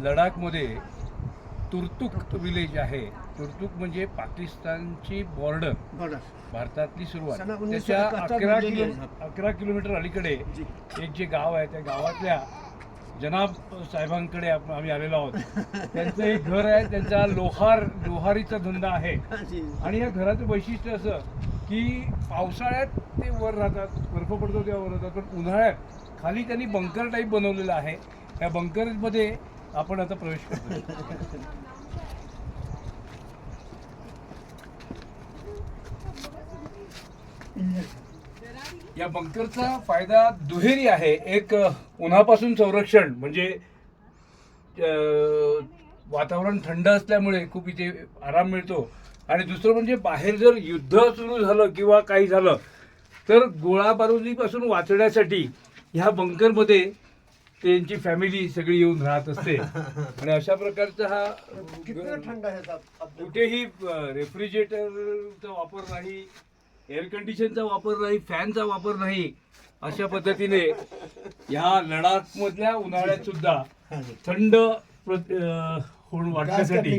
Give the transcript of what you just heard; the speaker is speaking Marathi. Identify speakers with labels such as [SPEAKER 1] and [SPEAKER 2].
[SPEAKER 1] लडाखमध्ये तुर्तुक विलेज आहे. तुर्तुक म्हणजे पाकिस्तानची बॉर्डर. भारतातली सुरुवात. त्याच्या अकरा किलो. अकरा किलोमीटर अलीकडे. एक जे गाव आहे त्या गावातल्या जनाब साहेबांकडे आप- आम्ही आलेलो आहोत. त्यांचं एक घर आहे त्यांचा लोहार लोहारीचा धंदा आहे. आणि या घराचं वैशिष्ट्य असं की पावसाळ्यात ते वर राहतात बर्फ पडतो तेव्हा वर राहतात पण उन्हाळ्यात खाली त्यांनी बंकर टाईप बनवलेलं आहे. त्या बंकरमध्ये आपण आता प्रवेश करतो या बंकरचा फायदा दुहेरी आहे. एक उन्हापासून संरक्षण म्हणजे वातावरण थंड असल्यामुळे खूप इथे आराम मिळतो. आणि दुसरं म्हणजे बाहेर जर युद्ध सुरू झालं किंवा काही झालं तर गोळाबारुदीपासून वाचण्यासाठी ह्या बंकरमध्ये त्यांची फॅमिली सगळी येऊन राहत असते आणि अशा प्रकारचा हा
[SPEAKER 2] कितना ठंडा है साहब आप देखो।
[SPEAKER 1] कुठेही रेफ्रिजरेटरचा वापर नाही एअर कंडिशनचा वापर नाही फॅनचा वापर नाही अशा पद्धतीने ह्या लडाख मधल्या उन्हाळ्यात सुद्धा. थंड प्र- अं, होऊन वाटण्यासाठी